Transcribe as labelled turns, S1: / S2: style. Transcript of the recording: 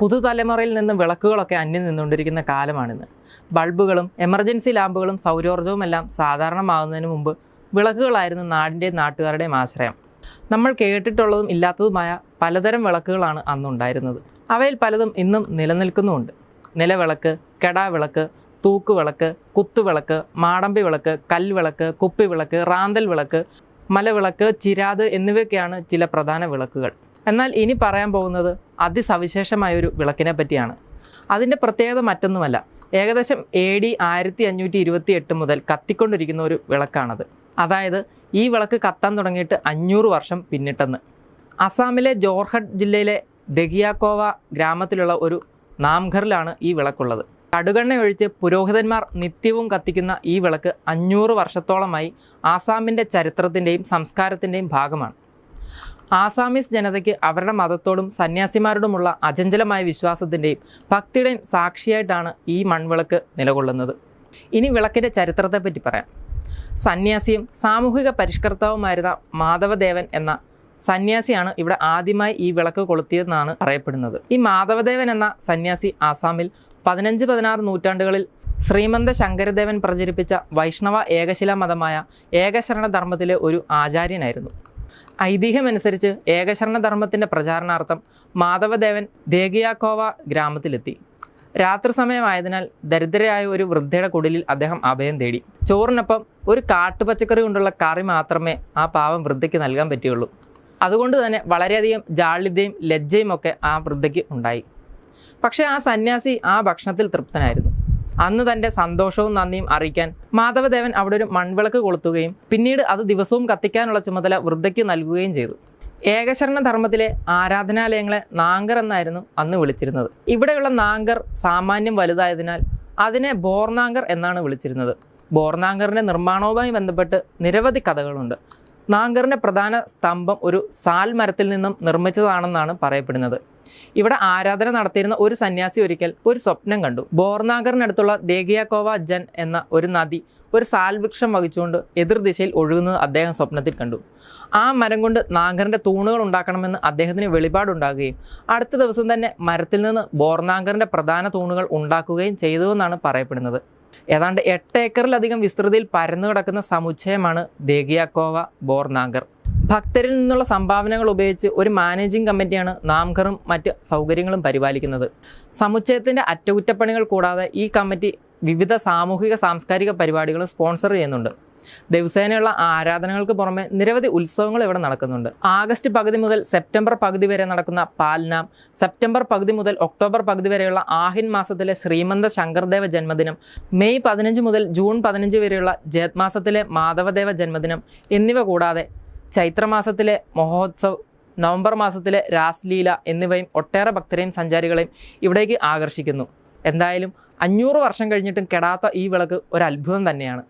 S1: പുതുതലമുറയിൽ നിന്നും വിളക്കുകളൊക്കെ അന്യം നിന്നുകൊണ്ടിരിക്കുന്ന കാലമാണിന്ന്. ബൾബുകളും എമർജൻസി ലാമ്പുകളും സൗരോർജവും എല്ലാം സാധാരണമാകുന്നതിന് മുമ്പ് വിളക്കുകളായിരുന്നു നാടിന്റെയും നാട്ടുകാരുടെയും ആശ്രയം. നമ്മൾ കേട്ടിട്ടുള്ളതും ഇല്ലാത്തതുമായ പലതരം വിളക്കുകളാണ് അന്നുണ്ടായിരുന്നത്. അവയിൽ പലതും ഇന്നും നിലനിൽക്കുന്നുമുണ്ട്. നിലവിളക്ക് കെടാവിളക്ക് തൂക്കുവിളക്ക് കുത്തുവിളക്ക് മാടമ്പി വിളക്ക് കൽവിളക്ക് കുപ്പിവിളക്ക് റാന്തൽ വിളക്ക് മലവിളക്ക് ചിരാത് എന്നിവയൊക്കെയാണ് ചില പ്രധാന വിളക്കുകൾ. എന്നാൽ ഇനി പറയാൻ പോകുന്നത് അതിസവിശേഷമായ ഒരു വിളക്കിനെ പറ്റിയാണ്. അതിന്റെ പ്രത്യേകത മറ്റൊന്നുമല്ല. ഏകദേശം എ ഡി ആയിരത്തി അഞ്ഞൂറ്റി ഇരുപത്തി എട്ട് മുതൽ കത്തിക്കൊണ്ടിരിക്കുന്ന ഒരു വിളക്കാണത്. അതായത് ഈ വിളക്ക് കത്താൻ തുടങ്ങിയിട്ട് അഞ്ഞൂറ് വർഷം പിന്നിട്ടെന്ന്. അസാമിലെ ജോർഹട്ട് ജില്ലയിലെ ദഗിയാക്കോവ ഗ്രാമത്തിലുള്ള ഒരു നാംഘറിലാണ് ഈ വിളക്കുള്ളത്. കടുകെണ്ണ ഒഴിച്ച് പുരോഹിതന്മാർ നിത്യവും കത്തിക്കുന്ന ഈ വിളക്ക് അഞ്ഞൂറ് വർഷത്തോളമായി ആസാമിന്റെ ചരിത്രത്തിന്റെയും സംസ്കാരത്തിന്റെയും ഭാഗമാണ്. ആസാമീസ് ജനതയ്ക്ക് അവരുടെ മതത്തോടും സന്യാസിമാരോടുമുള്ള അചഞ്ചലമായ വിശ്വാസത്തിന്റെയും ഭക്തിയുടെയും സാക്ഷിയായിട്ടാണ് ഈ മൺവിളക്ക് നിലകൊള്ളുന്നത്. ഇനി വിളക്കിന്റെ ചരിത്രത്തെപ്പറ്റി പറയാം. സന്യാസിയും സാമൂഹിക പരിഷ്കർത്താവുമായിരുന്ന മാധവദേവൻ എന്ന സന്യാസിയാണ് ഇവിടെ ആദ്യമായി ഈ വിളക്ക് കൊളുത്തിയതെന്നാണ് പറയപ്പെടുന്നത്. ഈ മാധവദേവൻ എന്ന സന്യാസി ആസാമിൽ പതിനഞ്ച് പതിനാറ് നൂറ്റാണ്ടുകളിൽ ശ്രീമന്ത ശങ്കരദേവൻ പ്രചരിപ്പിച്ച വൈഷ്ണവ ഏകശില മതമായ ഏകശരണ ധർമ്മത്തിലെ ഒരു ആചാര്യനായിരുന്നു. ഐതിഹ്യമനുസരിച്ച് ഏകശരണ ധർമ്മത്തിന്റെ പ്രചാരണാർത്ഥം മാധവദേവൻ ദേഗിയാക്കോവ ഗ്രാമത്തിലെത്തി. രാത്രി സമയമായതിനാൽ ദരിദ്രയായ ഒരു വൃദ്ധയുടെ കുടിലിൽ അദ്ദേഹം അഭയം തേടി. ചോറിനൊപ്പം ഒരു കാട്ടുപച്ചക്കറി കൊണ്ടുള്ള കറി മാത്രമേ ആ പാവം വൃദ്ധയ്ക്ക് നൽകാൻ പറ്റുകയുള്ളൂ. അതുകൊണ്ട് തന്നെ വളരെയധികം ജാള്യതയും ലജ്ജയും ഒക്കെ ആ വൃദ്ധയ്ക്ക് ഉണ്ടായി. പക്ഷേ ആ സന്യാസി ആ ഭക്ഷണത്തിൽ തൃപ്തനായിരുന്നു. അന്ന് തന്റെ സന്തോഷവും നന്ദിയും അറിയിക്കാൻ മാധവദേവൻ അവിടെ ഒരു മൺവിളക്ക് കൊളുത്തുകയും പിന്നീട് അത് ദിവസവും കത്തിക്കാനുള്ള ചുമതല വൃദ്ധയ്ക്ക് നൽകുകയും ചെയ്തു. ഏകശരണ ധർമ്മത്തിലെ ആരാധനാലയങ്ങളെ നാങ്കർ എന്നായിരുന്നു അന്ന് വിളിച്ചിരുന്നത്. ഇവിടെയുള്ള നാങ്കർ സാമാന്യം വലുതായതിനാൽ അതിനെ ബോർനാങ്കർ എന്നാണ് വിളിച്ചിരുന്നത്. ബോർനാങ്കറിന്റെ നിർമ്മാണവുമായി ബന്ധപ്പെട്ട് നിരവധി കഥകളുണ്ട്. നാങ്കറിന്റെ പ്രധാന സ്തംഭം ഒരു സാൽ മരത്തിൽ നിന്നും നിർമ്മിച്ചതാണെന്നാണ് പറയപ്പെടുന്നത്. ഇവിടെ ആരാധന നടത്തിയിരുന്ന ഒരു സന്യാസി ഒരിക്കൽ ഒരു സ്വപ്നം കണ്ടു. ബോർനാഗറിനടുത്തുള്ള ദേഗിയാക്കോവ ജൻ എന്ന ഒരു നദി ഒരു സാൽവൃക്ഷം വഹിച്ചുകൊണ്ട് എതിർദിശയിൽ ഒഴുകുന്നത് അദ്ദേഹം സ്വപ്നത്തിൽ കണ്ടു. ആ മരം കൊണ്ട് നാഗറിന്റെ തൂണുകൾ ഉണ്ടാക്കണമെന്ന് അദ്ദേഹത്തിന് വെളിപാടുണ്ടാകുകയും അടുത്ത ദിവസം തന്നെ മരത്തിൽ നിന്ന് ബോർനാഗറിന്റെ പ്രധാന തൂണുകൾ ഉണ്ടാക്കുകയും ചെയ്തുവെന്നാണ് പറയപ്പെടുന്നത്. ഏതാണ്ട് എട്ട് ഏക്കറിലധികം വിസ്തൃതിയിൽ പരന്നു കിടക്കുന്ന സമുച്ചയമാണ് ദേഗിയാക്കോവ ബോർനാഗർ. ഭക്തരിൽ നിന്നുള്ള സംഭാവനകൾ ഉപയോഗിച്ച് ഒരു മാനേജിംഗ് കമ്മിറ്റിയാണ് നാംഘറും മറ്റ് സൗകര്യങ്ങളും പരിപാലിക്കുന്നത്. സമുച്ചയത്തിന്റെ അറ്റകുറ്റപ്പണികൾ കൂടാതെ ഈ കമ്മിറ്റി വിവിധ സാമൂഹിക സാംസ്കാരിക പരിപാടികളും സ്പോൺസർ ചെയ്യുന്നുണ്ട്. ദിവസേനയുള്ള ആരാധനകൾക്ക് പുറമെ നിരവധി ഉത്സവങ്ങൾ ഇവിടെ നടക്കുന്നുണ്ട്. ആഗസ്റ്റ് പകുതി മുതൽ സെപ്റ്റംബർ പകുതി വരെ നടക്കുന്ന പാൽനാം സെപ്റ്റംബർ പകുതി മുതൽ ഒക്ടോബർ പകുതി വരെയുള്ള ആഹിൻ മാസത്തിലെ ശ്രീമന്ത ശങ്കർദേവ ജന്മദിനം മെയ് പതിനഞ്ച് മുതൽ ജൂൺ പതിനഞ്ച് വരെയുള്ള ജേത് മാസത്തിലെ മാധവദേവ ജന്മദിനം എന്നിവ കൂടാതെ ചൈത്രമാസത്തിലെ മഹോത്സവ് നവംബർ മാസത്തിലെ രാസ്ലീല എന്നിവയും ഒട്ടേറെ ഭക്തരെയും സഞ്ചാരികളെയും ഇവിടേക്ക് ആകർഷിക്കുന്നു. എന്തായാലും അഞ്ഞൂറ് വർഷം കഴിഞ്ഞിട്ടും കെടാത്ത ഈ വിളക്ക് ഒരു അത്ഭുതം തന്നെയാണ്.